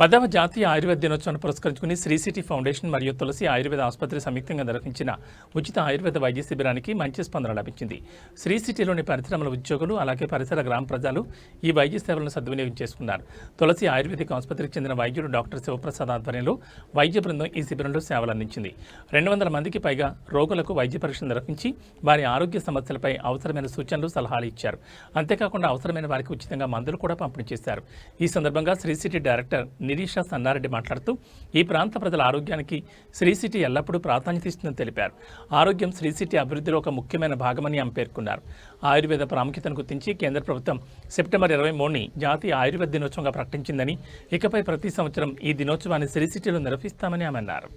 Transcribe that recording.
పదవ జాతీయ ఆయుర్వేద దినోత్సవాన్ని పురస్కరించుకుని శ్రీ సిటీ ఫౌండేషన్ మరియు తులసి ఆయుర్వేద ఆసుపత్రి సంయుక్తంగా నిర్వహించిన ఉచిత ఆయుర్వేద వైద్య శిబిరానికి మంచి స్పందన లభించింది. శ్రీ సిటీలోని పరిశ్రమల ఉద్యోగులు అలాగే పరిసర గ్రామ ప్రజలు ఈ వైద్య సేవలను సద్వినియోగం చేసుకున్నారు. తులసి ఆయుర్వేదిక ఆసుపత్రికి చెందిన వైద్యుడు డాక్టర్ శివప్రసాద్ ఆధ్వర్యంలో వైద్య బృందం ఈ శిబిరంలో సేవలు అందించింది. రెండు వందల మందికి పైగా రోగులకు వైద్య పరీక్షలు నిర్వహించి వారి ఆరోగ్య సమస్యలపై అవసరమైన సూచనలు సలహాలు ఇచ్చారు. అంతేకాకుండా అవసరమైన వారికి ఉచితంగా మందులు కూడా పంపిణీ చేశారు. ఈ సందర్భంగా శ్రీ సిటీ డైరెక్టర్ నిరీష సన్నారెడ్డి మాట్లాడుతూ ఈ ప్రాంత ప్రజల ఆరోగ్యానికి శ్రీ సిటీ ఎల్లప్పుడూ ప్రాధాన్యత ఇస్తుందని తెలిపారు. ఆరోగ్యం శ్రీ సిటీ అభివృద్ధిలో ఒక ముఖ్యమైన భాగమని ఆమె పేర్కొన్నారు. ఆయుర్వేద ప్రాముఖ్యతను గుర్తించి కేంద్ర ప్రభుత్వం సెప్టెంబర్ ఇరవై మూడుని జాతీయ ఆయుర్వేద దినోత్సవంగా ప్రకటించిందని ఇకపై ప్రతి సంవత్సరం ఈ దినోత్సవాన్ని శ్రీ సిటీలో నిర్వహిస్తామని ఆమె అన్నారు.